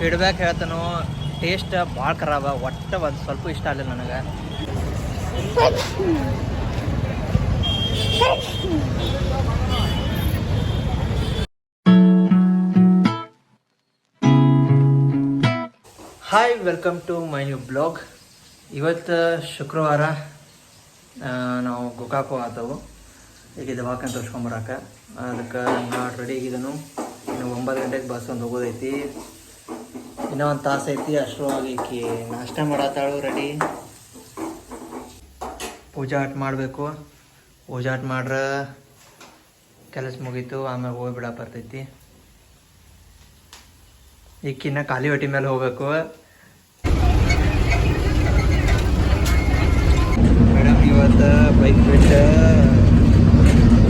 Feedback ಹೇಳ್ತಾನು taste ಭಾಳ ಖರಾಬ, ಒಟ್ಟು ಒಂದು ಸ್ವಲ್ಪ ಇಷ್ಟ ಆಗಲಿಲ್ಲ ನನಗೆ. Hi welcome to my new blog ಇವತ್ತು ಶುಕ್ರವಾರ ನಾವು ಗೋಕಾಕು ಆತವು ಈಗ ದವಾಖಾನೆ ತೋರಿಸ್ಕೊಂಬರಕ್ಕೆ ಅದಕ್ಕೆ ನಾ ರೆಡಿ ಆಗಿದ್ದನು ಇನ್ನು ಒಂಬತ್ತು ಗಂಟೆಗೆ ಬಸ್ ಒಂದು ಹೋಗೋದೈತಿ. ಇನ್ನೂ ಒಂದು ತಾಸು ಐತಿ ಅಷ್ಟು ಈಕಿ ನಾಷ್ಟ ಮಾಡತ್ತಾಳು ರೆಡಿ ಪೂಜಾ ಆಟ ಮಾಡಬೇಕು. ಪೂಜಾ ಆಟ ಮಾಡ್ರೆ ಕೆಲಸ ಮುಗೀತು, ಆಮೇಲೆ ಹೋಗ್ಬಿಡ ಬರ್ತೈತಿ. ಈಕಿನ್ನ ಖಾಲಿ ಹೊಟ್ಟಿ ಮೇಲೆ ಹೋಗ್ಬೇಕು. ಮೇಡಮ್ ಇವತ್ತು ಬೈಕ್ ಬಿಟ್ಟು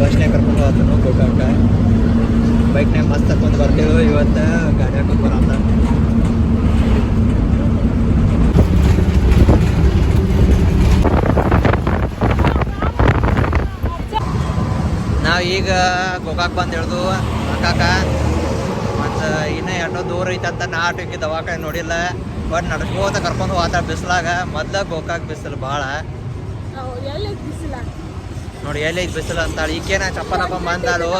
ಬಸ್ನಾಗ ಕರ್ಕೊಂಡು ಹೋಗ್ತಾನು ಗೋಕಾಕ. ಬೈಕ್ನಾಗ ಮಸ್ತ್ ತರ್ಕೊಂಡು ಬರ್ತೇವೆ ಇವತ್ತು ಗಾಡಿ ಹಾಕೊಂಡು ಬರತ್ತ ನಾವು ಈಗ ಗೋಕಾಕ್ ಬಂದು ಹಿಡ್ದು ಅಕ್ಕಾಕ ಮತ್ತು ಇನ್ನೂ ಎಷ್ಟೋ ದೂರ ಐತಂತ ನಾ ಆಟೋಕ್ಕೆ ದವಾಖಾನೆ ನೋಡಿಲ್ಲ. ಬಟ್ ನಡ್ಕೋತ ಕರ್ಕೊಂಡು ಹೋಗ್ತಾಳೆ ಬಿಸಿಲಾಗ. ಮೊದ್ಲ ಗೋಕಾಕ್ ಬಿಸಿಲು ಭಾಳ ನೋಡಿ ಎಲ್ಲಿ ಬಿಸಿಲು ಅಂತಾಳೆ. ಈಗೇನ ಚಪ್ಪಲ್ ಹಾಕೊಂಡ್ ಬಂದಾಳು.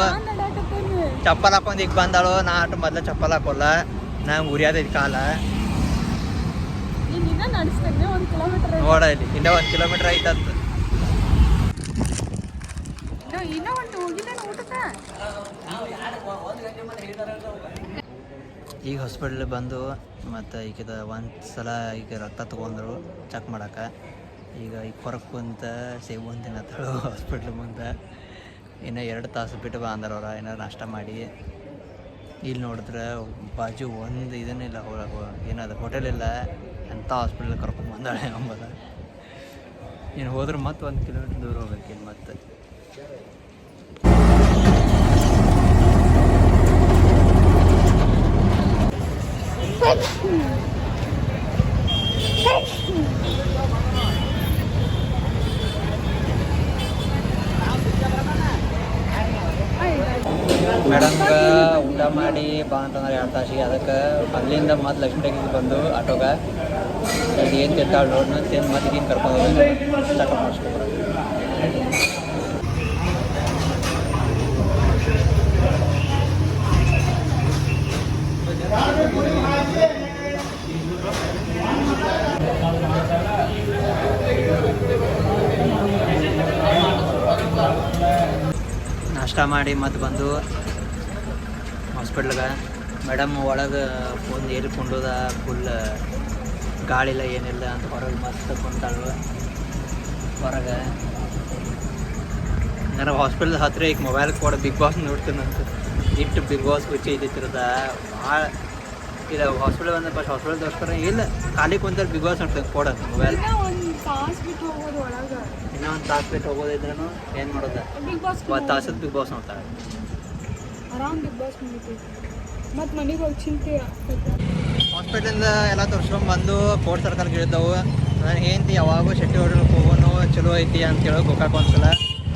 ಚಪ್ಪಲ್ ಹಾಕೊಂಡು ಈಗ ಬಂದಾಳು. ನಾ ಆಟ ಮೊದ್ಲ ಚಪ್ಪಲ್ ಹಾಕೋಲ್ಲ. ನಂಗೆ ಉರಿಯೋದೈತಿ ಕಾಲ. ನೋಡ ಇಲ್ಲಿ ಇನ್ನೂ ಒಂದು ಕಿಲೋಮೀಟ್ರ್ ಐತಂತ. ಒಂದು ಈಗ ಹಾಸ್ಪಿಟ್ಲ್ ಬಂದು ಮತ್ತು ಈಗಿದ ಒಂದು ಸಲ ಈಗ ರಕ್ತ ತೊಗೊಂಡ್ರು ಚೆಕ್ ಮಾಡಕ್ಕೆ. ಈಗ ಈಗ ಹೊರಗೆ ಕುಂತ ಸೇಬು ಅಂತ ತಿನ್ನತ್ತಳು ಹಾಸ್ಪಿಟ್ಲ್ ಮುಂದೆ ಇನ್ನು ಎರಡು ತಾಸು ಬಿಟ್ಟು ಬಂದ್ರವ್ರ ಅವ್ರ, ಏನಾರು ನಾಷ್ಟ ಮಾಡಿ. ಇಲ್ಲಿ ನೋಡಿದ್ರೆ ಬಾಜು ಒಂದು ಇದನ್ನಿಲ್ಲ ಏನದು ಹೋಟೆಲ್ ಇಲ್ಲ ಎಂಥ ಹಾಸ್ಪಿಟ್ಲ್ ಕರ್ಕೊಂಡು ಬಂದಾಳೆ ಅಂಬದ ಇನ್ನು ಹೋದ್ರೆ ಮತ್ತೆ ಒಂದು ಕಿಲೋಮೀಟ್ರ್ ದೂರ ಹೋಗ್ಬೇಕಿನ್ನು ಮತ್ತೆ. ಮೇಡಮ್ಗೆ ಊಟ ಮಾಡಿ ಬಾ ಅಂತಂದ್ರೆ ಎರಡು ತಾಸಿಗೆ. ಅದಕ್ಕೆ ಅಲ್ಲಿಂದ ಮತ್ತೆ ಲಕ್ಷ್ಮಿ ಟೆಕ್ಕಿಗೆ ಬಂದು ಆಟೋಗೆ. ಈಗ ಏನು ತಿಂತಾಳೆ ನೋಡಿ ತಿಂದು ಮತ್ತೆ ಹಿಂಗೆ ಕರ್ಕೊಂಡು ಹೋಗಿ ಮಾಡಿಸ್ಕೊಬ್ರ ಮಾಡಿ ಮತ್ತೆ ಬಂದು ಹಾಸ್ಪಿಟ್ಲ್ಗೆ ಮೇಡಮ್ ಒಳಗೆ ಫೋನ್ ಎಲ್ಲಿ ಕುಂಡೋದ ಫುಲ್ ಗಾಳಿಲ್ಲ ಏನಿಲ್ಲ ಅಂತ ಹೊರಗೆ ಮಸ್ತ್ ಕುಂತಾಳು. ಹೊರಗೆ ನನಗೆ ಹಾಸ್ಪಿಟಲ್ ಹತ್ತಿರ ಈಗ ಮೊಬೈಲ್ ಕೊಡ ಬಿಗ್ ಬಾಸ್ ನೋಡ್ತೀನಂತ ಇಟ್ಟು ಬಿಗ್ ಬಾಸ್ ಹುಚ್ಚಿ ಇದ್ದಿತ್ತಿರದ ಭಾಳ ಇಲ್ಲ ಹಾಸ್ಪಿಟಲ್ ಬಂದ ಫಸ್ಟ್ ಹಾಸ್ಪಿಟಲ್ ತೋರಿಸ್ತಾರೆ ಇಲ್ಲ. ಖಾಲಿ ಕುಂತಾರೆ ಬಿಗ್ ಬಾಸ್ ನೋಡ್ತೀನಿ ಕೊಡೋದು ಮೊಬೈಲ್ ತಾಸ್ ಬಿಟ್ಟು ಹೋಗೋದು ಒಳಗ ಇನ್ನೂ ಒಂದು ತಾಸು ಬಿಟ್ಟು ಹೋಗೋದಿದ್ರೂ ಏನು ಮಾಡೋದು? ಬಿಗ್ ಬಾಸ್ ಒಂದು ತಾಸದ ಬಿಗ್ ಬಾಸ್ ನೋಡ್ತಾರೆ. ಆರಾಮ್ ಬಿಗ್ ಬಾಸ್ ಮುಗಿತೈತಿ. ಮತ್ ಮನೆಗೆ ಹೋಗಿ ಚಿಂತೆ ಹಾಸ್ಪಿಟ್ಲಿಂದ ಎಲ್ಲ ತೋರಿಸ್ಕೊಂಡು ಬಂದು ಕೋರ್ಟ್ ಸರ್ಕಲ್ಗೆ ಇಳಿದವು ನಾನು ಹೆಂಡತಿ ಯಾವಾಗೂ ಶೆಟ್ಟಿ ಹೋಟೆಲ್ಗೆ ಹೋಗೋನು ಚಲೋ ಐತಿ ಅಂತ ಹೇಳಿ ಗೋಕಾಕ್ ಒಂದ್ಸಲ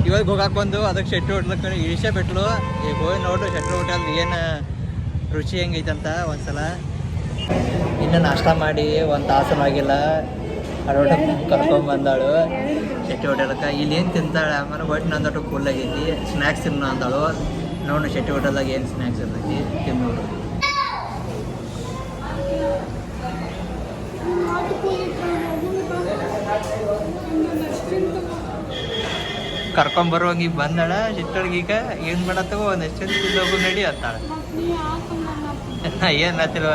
ಇವಾಗ ಗೋಕಾಕ್ ಬಂದು ಅದಕ್ಕೆ ಶೆಟ್ಟಿ ಹೋಟ್ಲಕ್ಕೆ ಇಳಿಸೇ ಬಿಟ್ಲು. ಈಗ ಹೋಗಿ ನೋಡು ಶೆಟ್ಟಿ ಹೋಟೆಲ್ ಏನು ರುಚಿ ಹೆಂಗೈತಂತ ಒಂದ್ಸಲ. ಇನ್ನು ನಾಷ್ಟ ಮಾಡಿ ಒಂದು ತಾಸನ ಆಗಿಲ್ಲ. ಅಡೋಟ ಕರ್ಕೊಂಡ್ ಬಂದಾಳು. ಶೆಟ್ಟಿ ಹೋಟೆಲಕ್ಕೆ ಇಲ್ಲಿ ಏನು ತಿಂತಾಳೆ? ಆಮೇಲೆ ಒಟ್ಟು ನಂದೊಟ್ಟು ಕೂಲ್ ಆಗೈತಿ ಸ್ನ್ಯಾಕ್ಸ್ ತಿನ್ನ ಅಂದಾಳು. ನೋಡು ಶೆಟ್ಟಿ ಹೋಟೆಲ್ದಾಗ ಏನು ಸ್ನ್ಯಾಕ್ಸ್ ಇರ್ತೈತಿ. ತಿನ್ನೋದು ಕರ್ಕೊಂಬರುವಂಗ ಈಗ ಬಂದಾಳ? ಈಗ? ಏನು ಮಾಡತ್ತವ ಒಂದು ಎಷ್ಟು ಹೋಗು ನಡಿ ಅಂತಾಳೆ. ಏನು ಹತ್ತಿಲ್ವ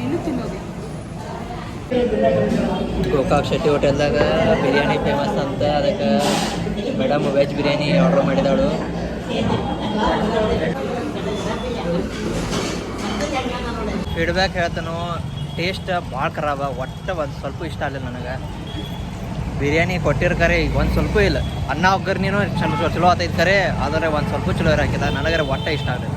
ಏನು ತಿನ್ನೋದಿ ಗೋಕಾಕ್ ಶೆಟ್ಟಿ ಹೋಟೆಲ್ದಾಗ ಬಿರಿಯಾನಿ ಫೇಮಸ್ ಅಂತ. ಅದಕ್ಕೆ ಮೇಡಮ್ ವೆಜ್ ಬಿರಿಯಾನಿ ಆರ್ಡರ್ ಮಾಡಿದಾಳು ಫೀಡ್ಬ್ಯಾಕ್ ಹೇಳ್ತಾನು ಟೇಸ್ಟ್ ಭಾಳ ಖರಾಬ, ಒಟ್ಟು ಒಂದು ಸ್ವಲ್ಪ ಇಷ್ಟ ಆಗಲಿಲ್ಲ ನನಗೆ. ಬಿರಿಯಾನಿ ಕೊಟ್ಟಿರ್ತಾರೆ ಈಗ ಒಂದು ಸ್ವಲ್ಪ ಇಲ್ಲ. ಅನ್ನ ಒಗ್ಗರ್ನಿನೂ ಚಲೋ ಚಲೋ ಆತೈತೆ ಖರೆ ಆದರೆ ಒಂದು ಸ್ವಲ್ಪ ಚಲೋ ಇರಾಕಿಲ್ಲ ನನಗರೆ ಒಟ್ಟ ಇಷ್ಟ ಆಗಲಿಲ್ಲ.